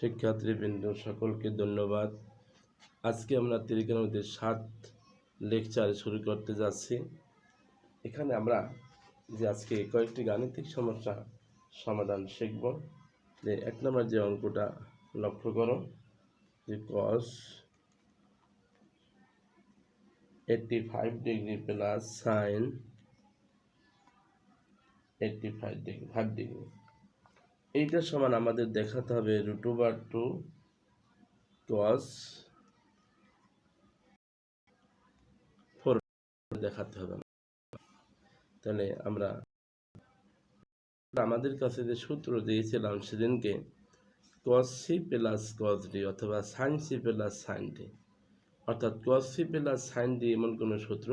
শিক্ষার্থীবৃন্দ সকলকে ধন্যবাদ। আজকে আমরা ত্রিকোণমিতির সাত লেকচার শুরু করতে যাচ্ছি। এখানে আমরা যে আজকে কয়েকটি গাণিতিক সমস্যা সমাধান শিখব, যে এক নম্বর যে অঙ্কটা লক্ষ্য করো, যে cos eighty five degree plus sine eighty five degree five degree এইটার সমান আমাদের দেখাতে হবে root over two cos four দেখাতে হবে তাহলে আমরা আমাদের কাছে যে সূত্র দিয়েছিলাম সেদিনকে cos C plus cos D অথবা sine C plus sine D অর্থাৎ cos C plus sine D এমন কোনো সূত্র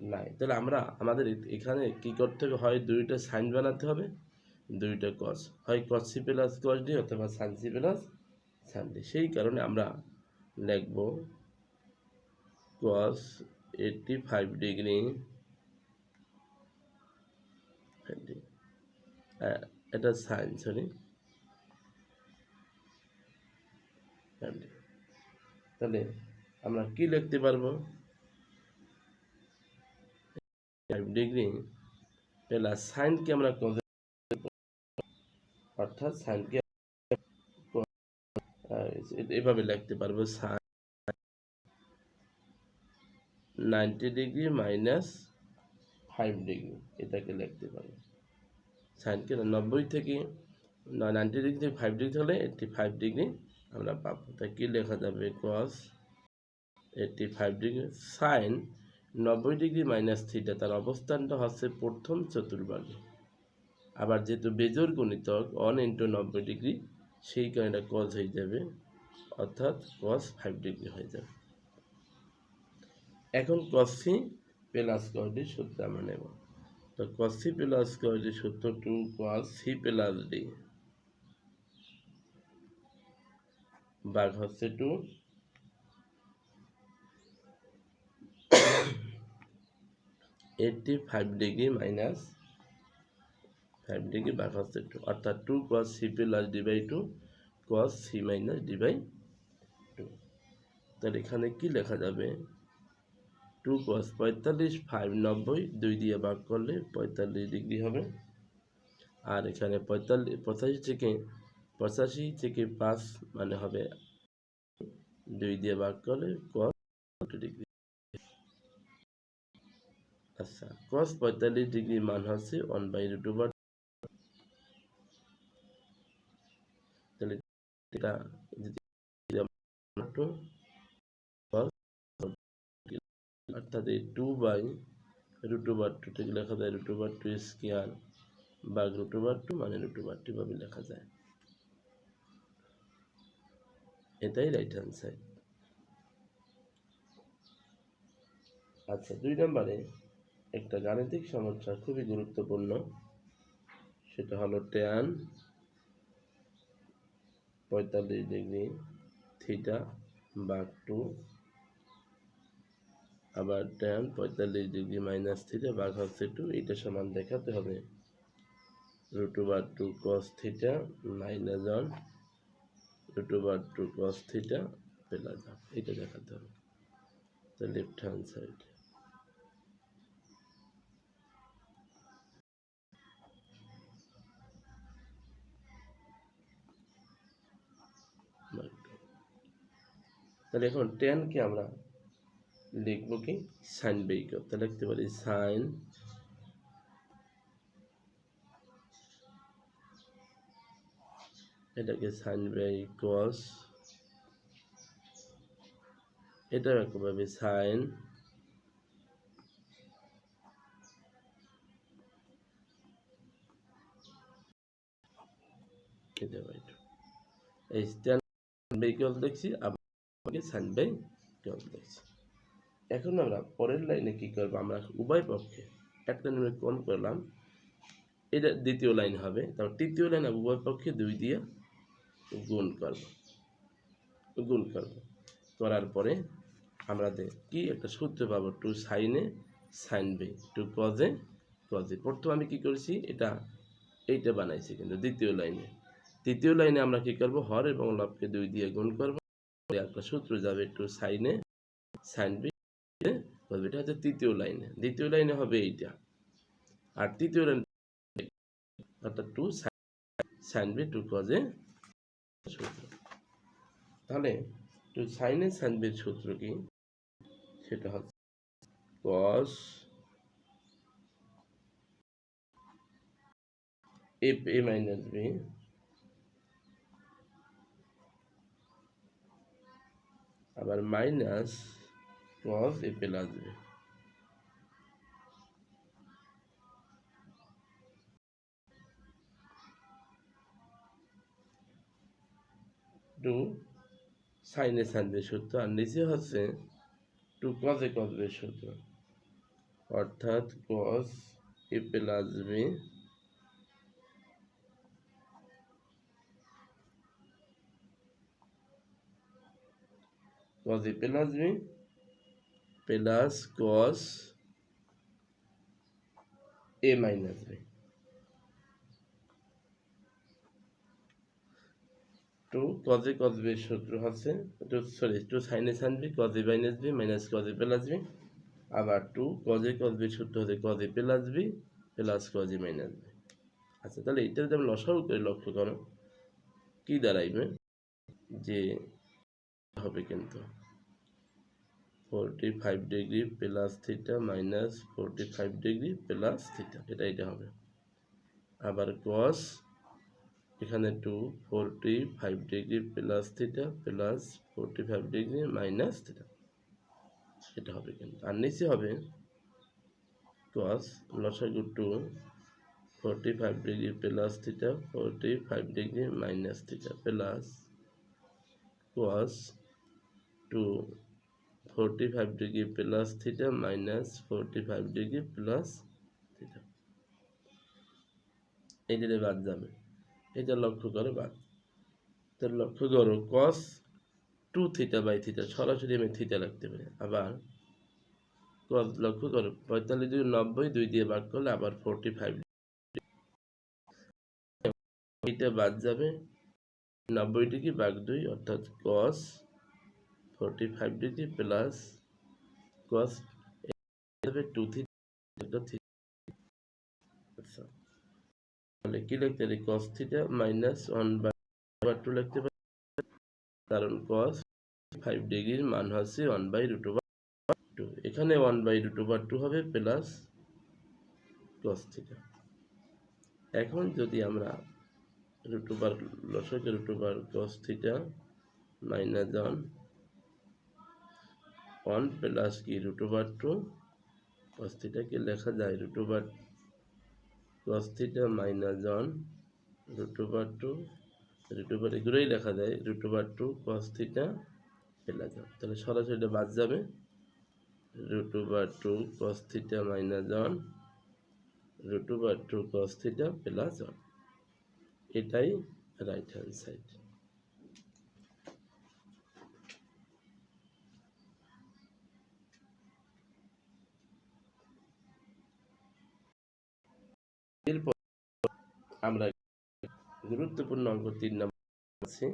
নাই। তাহলে আমরা, আমাদের এখানে কি করতে হবে? হয় দুইটা সাইন বানাতে হবে দুইটা কস হয় cos C plus cos D অথবা sine C plus sine D সেই কারণে আমরা লিখব কস এইটটি ফাইভ ডিগ্রি এটা সাইন সরি তাহলে আমরা কি লিখতে পারব? ফাইভ ডিগ্রি প্লাস সাইনকে আমরা অর্থাৎ সাইনকে এভাবে লিখতে পারব sine ninety degree minus five degree, এটাকে লিখতে পারব। সাইনকে নব্বই থেকে নাইনটি ডিগ্রি থেকে ফাইভ ডিগ্রি হলে এইটটি ফাইভ ডিগ্রি আমরা পাবো। তাই কী লেখা যাবে? Cos eighty five degree, sine নব্বই ডিগ্রি মাইনাস থ্রিটা তার অবস্থানটা হচ্ছে প্রথম চতুর্ভাগে। আবার যেহেতু বেজোর গণিতক ওয়ান ইন্টু নব্বই ডিগ্রি সেই কারণে কজ হয়ে যাবে, অর্থাৎ কস ফাইভ ডিগ্রি হয়ে যাবে। এখন কসি প্লাস কসডি সূত্র আমরা নেব। তো cos C plus cos D সূত্র two cos C plus D বাঘ হচ্ছে two eighty five degree minus five degree বাঘ হচ্ছে টু অর্থাৎ two cos C plus D by two cos C minus D by two তাহলে এখানে কি লেখা যাবে? টু কস পঁয়তাল্লিশ ফাইভ নব্বই, দুই দিয়ে ভাগ করলে পঁয়তাল্লিশ ডিগ্রি হবে। আর এখানে পঁয়তাল্লিশ, পঁচাশি থেকে পঁচাশি থেকে পাঁচ মানে হবে দুই দিয়ে ভাগ করলে কস ডিগ্রি আচ্ছা কস পঁয়তাল্লিশ ডিগ্রি মান হচ্ছে ওয়ান বাই রুট ওভার অর্থাৎ এই two by root over two থেকে লেখা যায় রুট ওভার টু স্কোয়ার বা রুট ওভার টু মানে রুট ওভার টু ভাবে লেখা যায়। এটাই রাইট হ্যান্ড সাইড আচ্ছা দুই নম্বরে একটা গাণিতিক সমস্যা খুবই গুরুত্বপূর্ণ, সেটা হলো ট্যান পঁয়তাল্লিশ ডিগ্রি থিটা বাঘ টু আবার ট্যান পঁয়তাল্লিশ ডিগ্রি মাইনাস থিটা বাঘ হচ্ছে টু এইটা সমান দেখাতে হবে। Root over two cos theta minus one root over two cos theta plus one এইটা দেখাতে হবে। লেফট হ্যান্ড সাইড তাহলে এখন টেনকে আমরা লিখব কি? সাইন বাই কস তাহলে লিখতে পারি সাইন এটাকে সাইন বাই কস এটা একভাবে সাইন এই টেন বাই কস দেখছি আবার সাইন বাই কস দেখছি এখন আমরা পরের লাইনে কি করব? আমরা উভয় পক্ষে একটা নিয়মে কম করলাম। এটা দ্বিতীয় লাইন হবে। তারপর তৃতীয় লাইন উভয় পক্ষে দুই দিয়ে গুণ করব। গুণ করব। করার পরে আমরা কি একটা সূত্র পাবো? টু সাইনে সাইন বে টু কজে কজে প্রথম আমি কি করেছি? এটা, এইটা বানাইছি কিন্তু দ্বিতীয় লাইনে। তৃতীয় লাইনে আমরা কি করব? হর এবং লবকে দুই দিয়ে গুণ করব। একটা সূত্র যাবে একটু সাইনে সাইন বি এটা হচ্ছে তৃতীয় লাইনে। দ্বিতীয় লাইনে হবে এইটা। আর তৃতীয় লাইন অর্থাৎ টু সাইন বি টু কজে সূত্র। তাহলে টু সাইনে সাইন বির সূত্র কি? সেটা হচ্ছে cos F A minus B আবার minus cos A plus two সাইনে সাইনের সূত্র, আর নিচে হচ্ছে টু কজে কজবের সূত্র। অর্থাৎ cos A plus B plus b plus cos a minus b two cos b এর সূত্র হচ্ছে two sorry two sin b cos a minus b minus cos a plus b আবার টু a cos b এর সূত্র হচ্ছে cos a plus b plus cos a minus b আচ্ছা তাহলে এটা যদি আমি লসাগু করে লক্ষ্য করো কি দাঁড়াইবে যে হবে কিন্তু forty five degree plus theta minus forty five degree plus theta এটা এটা হবে। আবার কস এখানে two forty five degree plus theta plus forty five degree minus theta এটা হবে কিন্তু। আর নিচে হবে কস লসাগু two forty five degree plus theta forty five degree minus theta plus cos two forty five degree plus theta minus forty five degree plus theta এই দিলে বাদ যাবে। এটা লক্ষ্য করো বাদ। তো লক্ষ্য করো cos two theta by theta সরাসরি আমি থিটা রাখতে পারি। আবার কস লক্ষ্য করো, পঁয়তাল্লিশ দুই নব্বই দুই দিয়ে ভাগ করলে আবার ফোরটি ফাইভ এটা বাদ যাবে। নব্বই ডিগ্রি ভাগ দুই, অর্থাৎ cos forty five degree plus cos two আচ্ছা। তাহলে কি লিখতে পারি? Cos theta minus one by two লিখতে পারি? কারণ কস ফাইভ ডিগ্রির মান হচ্ছে one by root over two এখানে one by root over two হবে প্লাস কস থিটা এখন যদি আমরা root over লসকে root over cos theta minus one one plus কি রুট ওভার টু কস থিটাকে লেখা যায় root over cos theta minus one root over two, root over এগুলোই লেখা যায়, root over two cos theta plus one তাহলে সরাসরি এটা বাদ যাবে। Root over two cos theta minus one root over two cos theta plus one এটাই right hand side এরপর আমরা গুরুত্বপূর্ণ অঙ্ক তিন নম্বর আছে।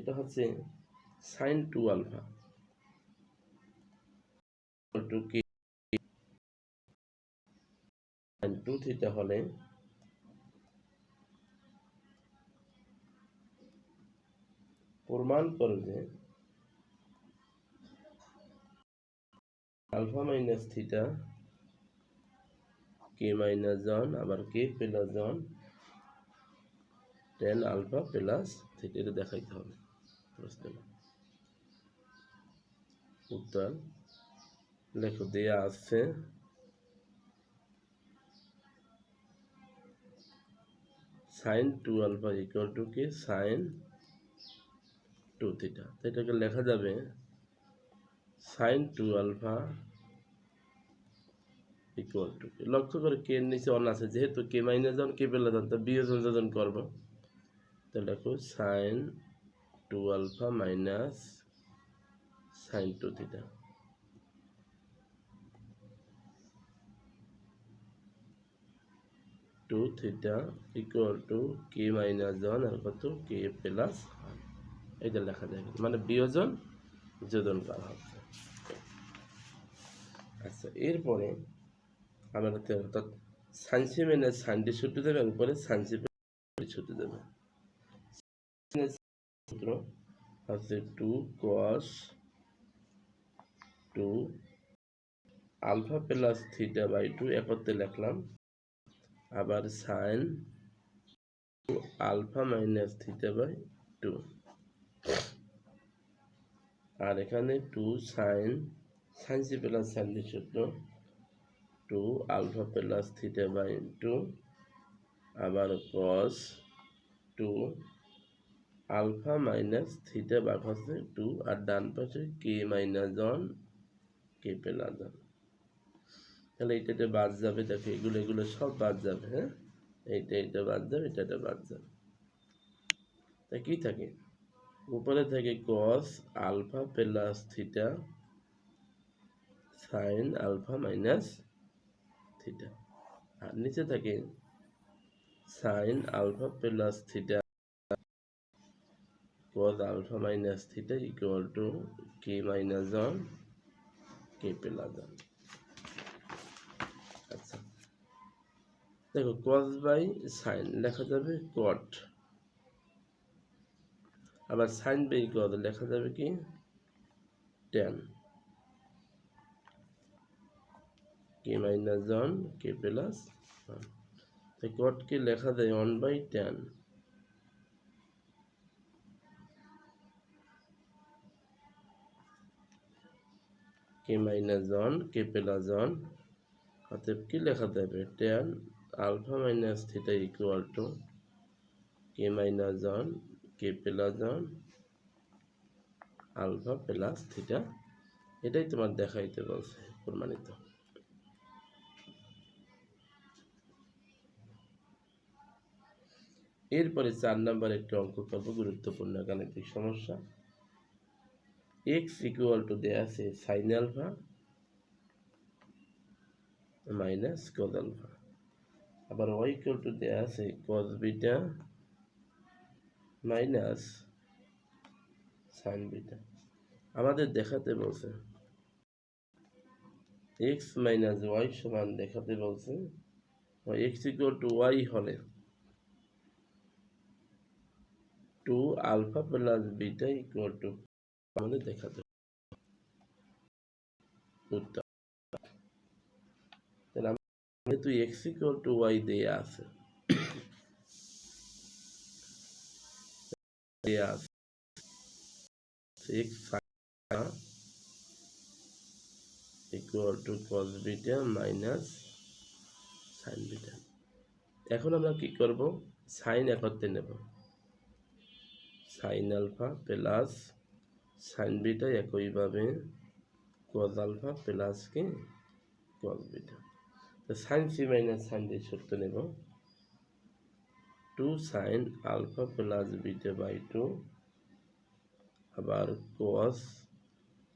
এটা হচ্ছে sine two alpha to k sine two theta হলে প্রমাণ করে যে alpha minus theta k minus one আবার k plus one tan alpha plus এটা দেখাইতে হবে, প্রশ্ন। উত্তর, লেখো, দেয়া আছে। Sine two alpha equal to k sine two theta তো এটাকে লেখা যাবে sine two alpha equal to k? লক্ষ্য করে কে নিচে অন আছে। যেহেতু কে মাইনাস জন কে পেলে জন তো বিয়োজন যোজন করব। তো লেখো sine two alpha minus sine two theta two theta equal to k minus one আর কত? কে প্লাস এটা লেখা যায়। মানে বিয়োজন যোজন করা হচ্ছে। আচ্ছা এরপরে আমরা হচ্ছে অর্থাৎ সাইন্সি মেনে সাইনটি ছুটি দেবে, উপরে সাইন্সি ছুটি দেবে। সূত্র হচ্ছে two cos two alpha plus theta by two, একত্রে লিখলাম। আবার sine alpha minus theta by two. আর এখানে two sine sine c plus sine সূত্র two alpha plus theta by two আবার cos two alpha minus theta বাঘ হচ্ছে two আর ডান পাশে k minus one k plus one তাহলে এইটাতে বাদ যাবে, দেখো এগুলো এগুলো সব বাদ যাবে হ্যাঁ? এইটা এইটা বাদ যাবে এটা এটা বাদ যাবে। তা কি থাকে? উপরে থাকে cos alpha plus theta sine alpha minus theta আর নিচে থাকে sine alpha plus theta cos alpha minus theta equal to k minus 1 k plus 1 আচ্ছা দেখো cos বাই sin লেখা যাবে cot আবার sin বাই cos লেখা যাবে কি tan k minus 1 k plus 1 তো cot কে লেখা যায় 1 by tan. K minus one k plus one অতএব কি লেখা যাবে? Tan alpha minus theta equal to k minus one k plus one alpha plus theta. এটাই তোমার দেখাইতে বলছে প্রমাণিত। এরপরে চার নাম্বার একটি অঙ্ক করব, গুরুত্বপূর্ণ গাণিতিক সমস্যা। এক্স ইকুয়াল টু দেয়া আছে sine alpha minus cos alpha আবার ওয়াই ইকুয়াল টু দেয়া আছে cos beta minus sine beta আমাদের দেখাতে বলছে এক্স মাইনাস ওয়াই সমান দেখাতে বলছে এক্স ইকুয়াল টু ওয়াই হলে two alpha plus beta equal to আমাদের দেখাতে যেহেতু এক্স ইকুয়াল টু ওয়াই দেয়া আছে। টু বিটা মাইনাস সাইন এখন আমরা কি করব? সাইন একত্রে নেব। Sine alpha plus sine beta একইভাবে কজ আলফা প্লাস কি? Cos beta. তো sine c minus sine d সূত্র নেব। Two sine alpha plus beta by two আবার cos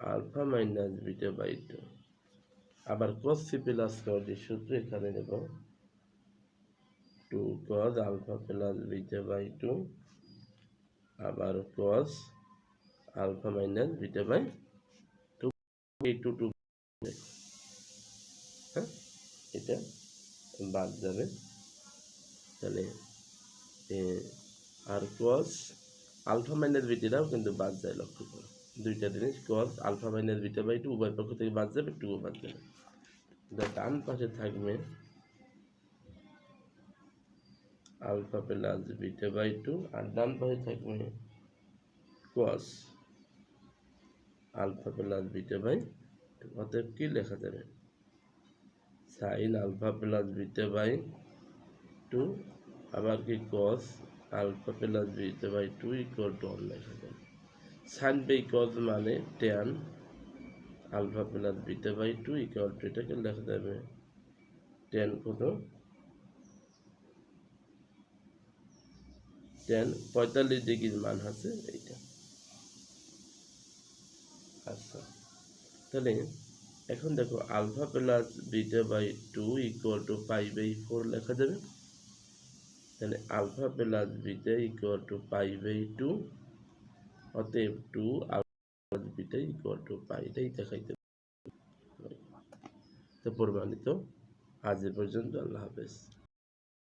alpha minus beta by two আবার cos c plus cos d সূত্র এখানে নেব। Two cos alpha plus beta by two আবার cos alpha minus beta by two এই two two হ্যাঁ এটা বাদ যাবে। তাহলে আর কস আলফা মাইনাস বিটাটাও কিন্তু বাদ যায় লক্ষ্য করো। দুইটা জিনিস cos alpha minus beta by two উভয় পক্ষ থেকে বাদ যাবে টুও বাদ যাবে। ডান পাশে থাকবে alpha plus beta by two আর ডান পাশে থাকবে cos alpha plus beta by two. অতএব কী লেখা যাবে? Sine alpha plus beta by two. আবার কি cos alpha plus beta by two equal to one লেখা যাবে। সাইন বাই কস মানে tan alpha plus beta by two equal to এটাকে লেখা যাবে। টেন কত? টেন, পঁয়তাল্লিশ ডিগ্রির মান আছে এইটা। আচ্ছা। তাহলে এখন দেখো alpha plus beta by two equal to pi by four লেখা যাবে। তাহলে alpha plus beta equal to pi by two, অতএব two alpha beta equal to pi, এটাই দেখাইতে তো প্রমাণিত আজ এ পর্যন্ত আল্লাহ হাফেজ।